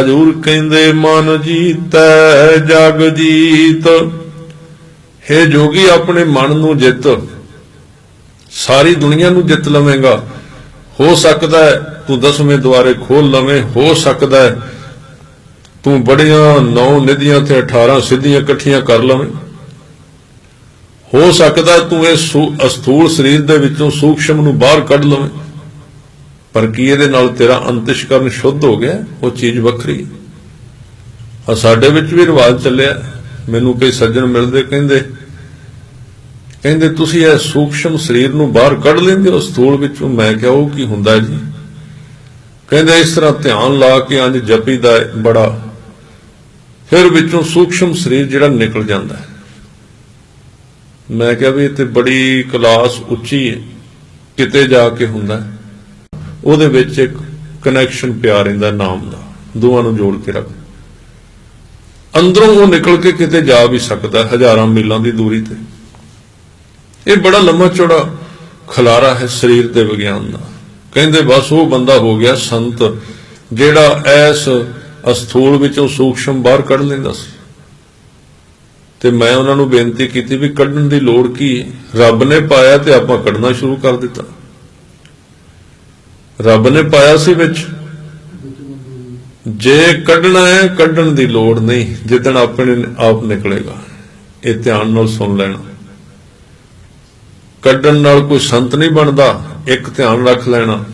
ਹਜੂਰ ਕਹਿੰਦੇ, ਮਨ ਜੀਤੈ, ਜਗ ਜੀਤ। हे ਜੋਗੀ, ਆਪਣੇ ਮਨ ਨੂੰ ਜਿੱਤ। ਸਾਰੀ ਦੁਨੀਆ ਨੂੰ ਜਿੱਤ ਲਵੇਂਗਾ। ਹੋ ਸਕਦਾ ਤੂੰ ਦਸਵੇਂ ਦੁਆਰੇ ਖੋਲ ਲਵੇਂ, ਹੋ ਸਕਦਾ ਤੂੰ ਬੜੀਆਂ ਨੌ ਨਿਧੀਆਂ ਤੇ 18 ਸਿੱਧੀਆਂ ਇਕੱਠੀਆਂ ਕਰ ਲਵੇਂ। ਹੋ ਸਕਦਾ ਤੂੰ ਇਹ ਅਸਥੂਲ ਸਰੀਰ ਦੇ ਵਿੱਚੋਂ ਸੂਖਸ਼ਮ ਨੂੰ ਬਾਹਰ ਕੱਢ ਲਵੇਂ। ਪਰ ਕੀ ਇਹਦੇ ਨਾਲ ਤੇਰਾ ਅੰਤਿਸ਼ਕਰਨ ਸ਼ੁੱਧ ਹੋ ਗਿਆ? ਉਹ ਚੀਜ਼ ਵੱਖਰੀ। ਆ ਸਾਡੇ ਵਿੱਚ ਵੀ ਰਿਵਾਜ ਚੱਲਿਆ। ਮੈਨੂੰ ਕਈ ਸੱਜਣ ਮਿਲਦੇ ਕਹਿੰਦੇ ਕਹਿੰਦੇ, ਤੁਸੀਂ ਇਹ ਸੂਖਸ਼ਮ ਸਰੀਰ ਨੂੰ ਬਾਹਰ ਕੱਢ ਲੈਂਦੇ ਹੋ, ਸਥੂਲ ਵਿੱਚੋਂ। ਮੈਂ ਕਿਹਾ, ਉਹ ਕੀ ਹੁੰਦਾ ਜੀ? ਕਹਿੰਦੇ, ਇਸ ਤਰ੍ਹਾਂ ਧਿਆਨ ਲਾ ਕੇ ਅੰਜ ਜਪੀਦਾ ਹੈ ਬੜਾ। ਫਿਰ ਵਿੱਚੋਂ ਸੂਖਸ਼ਮ ਸਰੀਰ ਜਿਹੜਾ ਨਿਕਲ ਜਾਂਦਾ ਹੈ। ਮੈਂ ਕਿਹਾ ਵੀ ਇਹ ਤੇ ਬੜੀ ਕਲਾਸ ਉੱਚੀ ਹੈ ਕਿਤੇ ਜਾ ਕੇ ਹੁੰਦਾ ਹੈ। ਉਹਦੇ ਵਿੱਚ ਇੱਕ ਕਨੈਕਸ਼ਨ ਪਿਆ ਰਹਿੰਦਾ ਨਾਮ ਦਾ, ਦੋਵਾਂ ਨੂੰ ਜੋੜ ਕੇ ਰੱਖ। ਅੰਦਰੋਂ ਉਹ ਨਿਕਲ ਕੇ ਕਿਤੇ ਜਾ ਵੀ ਸਕਦਾ, ਹਜ਼ਾਰਾਂ ਮੀਲਾਂ ਦੀ ਦੂਰੀ ਤੇ। ਇਹ ਬੜਾ ਲੰਮਾ ਚੌੜਾ ਖਲਾਰਾ ਹੈ ਸਰੀਰ ਦੇ ਵਿਗਿਆਨ ਦਾ। ਕਹਿੰਦੇ ਬਸ ਉਹ ਬੰਦਾ ਹੋ ਗਿਆ ਸੰਤ, ਜਿਹੜਾ ਐਸ ਅਸਥੂਲ ਵਿੱਚੋਂ ਸੂਖਸ਼ਮ ਬਾਹਰ ਕੱਢ ਲੈਂਦਾ ਸੀ। ਤੇ ਮੈਂ ਉਹਨਾਂ ਨੂੰ ਬੇਨਤੀ ਕੀਤੀ ਵੀ ਕੱਢਣ ਦੀ ਲੋੜ ਕੀ ਰੱਬ ਨੇ ਪਾਇਆ ਤੇ ਆਪਾਂ ਕੱਢਣਾ ਸ਼ੁਰੂ ਕਰ ਦਿੱਤਾ। ਰੱਬ ਨੇ ਪਾਇਆ ਸੀ ਵਿੱਚ। ਜੇ ਕੱਢਣਾ ਹੈ, ਕੱਢਣ ਦੀ ਲੋੜ ਨਹੀਂ। ਜਿੱਦਣ ਆਪਣੇ ਆਪ ਨਿਕਲੇਗਾ। ਇਹ ਧਿਆਨ ਨਾਲ ਸੁਣ ਲੈਣਾ। ਕੱਢਣ ਨਾਲ ਕੋਈ ਸੰਤ ਨਹੀਂ ਬਣਦਾ। ਇੱਕ ਧਿਆਨ ਰੱਖ ਲੈਣਾ।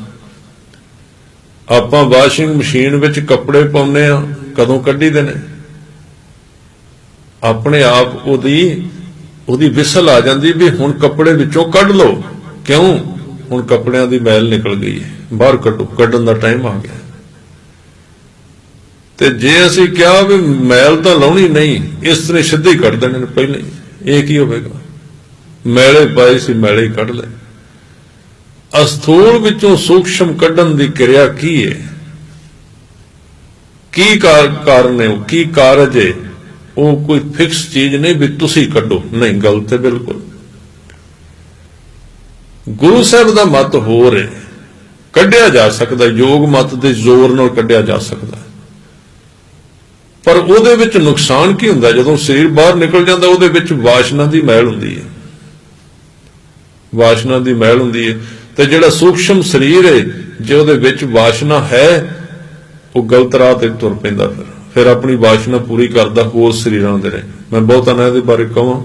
ਆਪਾਂ ਵਾਸ਼ਿੰਗ ਮਸ਼ੀਨ ਵਿੱਚ ਕੱਪੜੇ ਪਾਉਨੇ ਆ ਕਦੋਂ ਕੱਢੀਦੇ ਨੇ? ਆਪਣੇ ਆਪ ਉਹਦੀ ਉਹਦੀ ਵਿਸਲ ਆ ਜਾਂਦੀ ਵੀ ਹੁਣ ਕੱਪੜੇ ਵਿੱਚੋਂ ਕੱਢ ਲਓ। ਕਿਉਂ? ਹੁਣ ਕੱਪੜਿਆਂ ਦੀ ਮੈਲ ਨਿਕਲ ਗਈ ਹੈ। ਬਾਹਰ ਕੱਢੋ, ਕੱਢਣ ਦਾ ਟਾਈਮ ਆ ਗਿਆ। ਤੇ ਜੇ ਅਸੀਂ ਕਿਹਾ ਵੀ ਮੈਲ ਤਾਂ ਲਾਉਣੀ ਨਹੀਂ, ਇਸ ਤਰ੍ਹਾਂ ਸਿੱਧੇ ਕੱਢ ਦੇਣੇ ਨੇ ਪਹਿਲੇ ਇਹ ਕੀ ਹੋਵੇਗਾ? ਮੈਲੇ ਪਾਏ ਸੀ, ਮੈਲੇ ਕੱਢ ਲੈ ਅਸਥੂਲ ਵਿੱਚੋਂ ਸੂਖਸ਼ਮ ਕੱਢਣ ਦੀ ਕਿਰਿਆ ਕੀ ਹੈ? ਕੀ ਕਾਰਨ ਹੈ ਉਹ? ਕੀ ਕਾਰਜ ਹੈ? ਉਹ ਕੋਈ ਫਿਕਸ ਚੀਜ਼ ਨਹੀਂ ਵੀ ਤੁਸੀਂ ਕੱਢੋ। ਨਹੀਂ, ਗਲਤ ਹੈ, ਬਿਲਕੁਲ। ਗੁਰੂ ਸਾਹਿਬ ਦਾ ਮਤ ਹੋਰ ਹੈ ਕੱਢਿਆ ਜਾ ਸਕਦਾ, ਯੋਗ ਮਤ ਦੇ ਜ਼ੋਰ ਨਾਲ ਕੱਢਿਆ ਜਾ ਸਕਦਾ। ਪਰ ਉਹਦੇ ਵਿੱਚ ਨੁਕਸਾਨ ਕੀ ਹੁੰਦਾ? ਜਦੋਂ ਸਰੀਰ ਬਾਹਰ ਨਿਕਲ ਜਾਂਦਾ, ਉਹਦੇ ਵਿੱਚ ਵਾਸ਼ਨਾ ਦੀ ਮੈਲ ਹੁੰਦੀ ਹੈ ਵਾਸ਼ਨਾ ਦੀ ਮੈਲ ਹੁੰਦੀ ਹੈ ਤੇ ਜਿਹੜਾ ਸੂਖਸ਼ਮ ਸਰੀਰ ਹੈ ਜੇ ਉਹਦੇ ਵਿੱਚ ਵਾਸ਼ਨਾ ਹੈ, ਉਹ ਗਲਤ ਰਾਹ ਤੇ ਤੁਰ ਪੈਂਦਾ ਫਿਰ। ਫਿਰ ਆਪਣੀ ਵਾਸ਼ਨਾ ਪੂਰੀ ਕਰਦਾ ਹੋਰ ਸਰੀਰਾਂ ਦੇ ਰਹੇ। ਮੈਂ ਬਹੁਤਾ ਨਾ ਇਹਦੇ ਬਾਰੇ ਕਹਾਂ।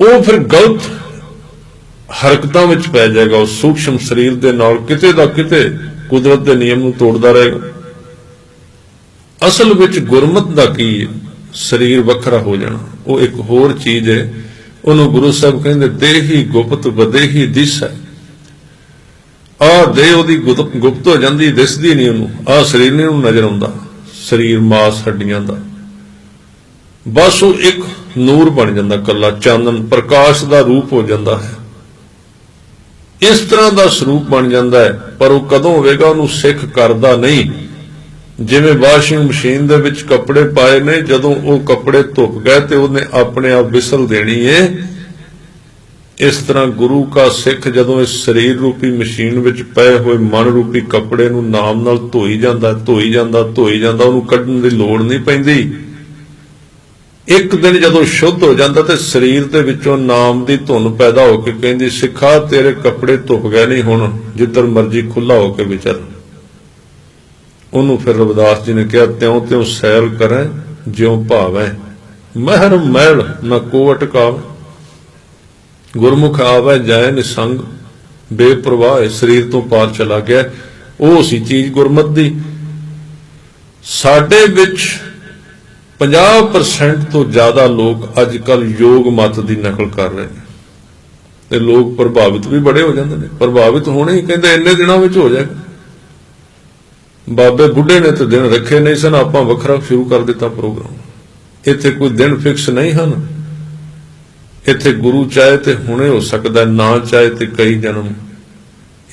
ਉਹ ਫਿਰ ਗਲਤ ਹਰਕਤਾਂ ਵਿੱਚ ਪੈ ਜਾਏਗਾ, ਉਹ ਸੂਖਸ਼ਮ ਸਰੀਰ ਦੇ ਨਾਲ ਕਿਤੇ ਦਾ ਕਿਤੇ ਕੁਦਰਤ ਦੇ ਨਿਯਮ ਨੂੰ ਤੋੜਦਾ ਰਹੇਗਾ। ਅਸਲ ਵਿੱਚ ਗੁਰਮਤ ਦਾ ਕੀ ਹੈ? ਸਰੀਰ ਵੱਖਰਾ ਹੋ ਜਾਣਾ। ਉਹ ਇੱਕ ਹੋਰ ਚੀਜ਼ ਹੈ। ਉਹਨੂੰ ਗੁਰੂ ਸਾਹਿਬ ਕਹਿੰਦੇ, ਦੇਹੀ ਗੁਪਤ ਵਦੇਹੀ ਦਿਸ ਹੈ। ਆ ਦੇਹ ਉਹਦੀ ਗੁਪਤ ਗੁਪਤ ਹੋ ਜਾਂਦੀ, ਦਿਸਦੀ ਨਹੀਂ ਉਹਨੂੰ। ਆ ਸਰੀਰ ਨਹੀਂ ਉਹਨੂੰ ਨਜ਼ਰ ਆਉਂਦਾ। ਸਰੀਰ ਮਾਸ ਹੱਡੀਆਂ ਦਾ। ਬਸ ਉਹ ਇੱਕ ਨੂਰ ਬਣ ਜਾਂਦਾ ਕੱਲਾ। ਚਾਨਣ ਪ੍ਰਕਾਸ਼ ਦਾ ਰੂਪ ਹੋ ਜਾਂਦਾ ਹੈ। ਇਸ ਤਰ੍ਹਾਂ ਦਾ ਸਰੂਪ ਬਣ ਜਾਂਦਾ ਹੈ, ਪਰ ਉਹ ਕਦੋਂ ਹੋਵੇਗਾ, ਉਹਨੂੰ ਸਿੱਖ ਕਰਦਾ ਨਹੀਂ। ਜਿਵੇਂ ਵਾਸ਼ਿੰਗ ਮਸ਼ੀਨ ਦੇ ਵਿੱਚ ਕੱਪੜੇ ਪਾਏ ਨੇ, ਜਦੋਂ ਉਹ ਕੱਪੜੇ ਧੁੱਪ ਗਏ ਤੇ ਉਹਨੇ ਆਪਣੇ ਆਪ ਵਿਸਲ ਦੇਣੀ ਏ। ਇਸ ਤਰ੍ਹਾਂ ਗੁਰੂ ਕਾ ਸਿੱਖ ਜਦੋਂ ਇਸ ਸਰੀਰ ਰੂਪੀ ਮਸ਼ੀਨ ਵਿੱਚ ਪਏ ਹੋਏ ਮਨ ਰੂਪੀ ਕੱਪੜੇ ਨੂੰ ਨਾਮ ਨਾਲ ਧੋਈ ਜਾਂਦਾ ਧੋਈ ਜਾਂਦਾ ਧੋਈ ਜਾਂਦਾ, ਉਹਨੂੰ ਕੱਢਣ ਦੀ ਲੋੜ ਨਹੀਂ ਪੈਂਦੀ। ਇੱਕ ਦਿਨ ਜਦੋਂ ਸ਼ੁੱਧ ਹੋ ਜਾਂਦਾ ਤੇ ਸਰੀਰ ਦੇ ਵਿੱਚੋਂ ਨਾਮ ਦੀ ਧੁਨ ਪੈਦਾ ਹੋ ਕੇ ਕਹਿੰਦੀ, ਸਿੱਖਾ, ਤੇਰੇ ਕੱਪੜੇ ਧੁੱਪ ਗਏ ਨਹੀਂ ਹੁਣ, ਜਿੱਧਰ ਮਰਜ਼ੀ ਖੁੱਲਾ ਹੋ ਕੇ ਵਿਚਰ। ਉਹਨੂੰ ਫਿਰ ਰਵਿਦਾਸ ਜੀ ਨੇ ਕਿਹਾ, ਤਿਉ ਤਿਉ ਸੈਲ ਕਰੈ, ਜਿਉ ਭਾਵੈ। ਮਹਿਰ ਮਹਿਲ, ਨ ਕੋਟ ਕਾਵ ਗੁਰਮੁਖ ਆਵੈ ਜੈ ਨਿਸੰਗ। ਬੇਪਰਵਾਹ ਸਰੀਰ ਤੋਂ ਪਾਰ ਚਲਾ ਗਿਆ। ਉਹ ਸੀ ਚੀਜ਼ ਗੁਰਮਤ ਦੀ। ਸਾਡੇ ਵਿੱਚ 50% ਤੋਂ ਜ਼ਿਆਦਾ ਲੋਕ ਅੱਜ ਕੱਲ ਯੋਗ ਮਤ ਦੀ ਨਕਲ ਕਰ ਰਹੇ ਨੇ। ਤੇ ਲੋਕ ਪ੍ਰਭਾਵਿਤ ਵੀ ਬੜੇ ਹੋ ਜਾਂਦੇ ਨੇ। ਪ੍ਰਭਾਵਿਤ ਹੋਣੇ ਹੀ ਕਹਿੰਦੇ ਇੰਨੇ ਦਿਨਾਂ ਵਿੱਚ ਹੋ ਜਾਏਗਾ। ਬਾਬੇ ਬੁੱਢੇ ਨੇ ਤਾਂ ਦਿਨ ਰੱਖੇ ਨਹੀਂ ਸਨ, ਆਪਾਂ ਵੱਖਰਾ ਸ਼ੁਰੂ ਕਰ ਦਿੱਤਾ ਪ੍ਰੋਗਰਾਮ। ਇੱਥੇ ਕੋਈ ਦਿਨ ਫਿਕਸ ਨਹੀਂ ਹਨ। ਇੱਥੇ ਗੁਰੂ ਚਾਹੇ ਤੇ ਹੁਣੇ ਹੋ ਸਕਦਾ, ਨਾ ਚਾਹੇ ਤੇ ਕਈ ਜਨਮ।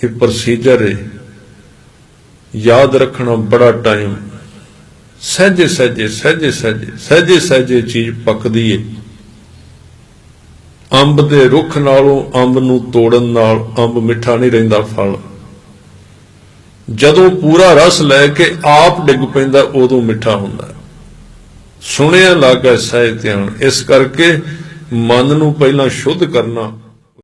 ਇਹ ਪ੍ਰੋਸੀਜਰ ਹੈ ਯਾਦ ਰੱਖਣਾ ਬੜਾ ਟਾਈਮ ਸਹਜੇ ਸਹਜੇ ਸਹਜੇ ਸਹਜੇ ਸਹਜੇ ਸਹਜੇ ਚੀਜ਼ ਪੱਕਦੀ ਏ। ਅੰਬ ਦੇ ਰੁੱਖ ਨਾਲੋਂ ਅੰਬ ਨੂੰ ਤੋੜਨ ਨਾਲ ਅੰਬ ਮਿੱਠਾ ਨਹੀਂ ਰਹਿੰਦਾ ਫਲ। ਜਦੋਂ ਪੂਰਾ ਰਸ ਲੈ ਕੇ ਆਪ ਡਿੱਗ ਪੈਂਦਾ, ਉਦੋਂ ਮਿੱਠਾ ਹੁੰਦਾ। ਹੈ। ਸੁਣਿਆ ਲੱਗਾ ਸਹਿ ਧਿਆਨ। ਇਸ ਕਰਕੇ ਮਨ ਨੂੰ ਪਹਿਲਾਂ ਸ਼ੁੱਧ ਕਰਨਾ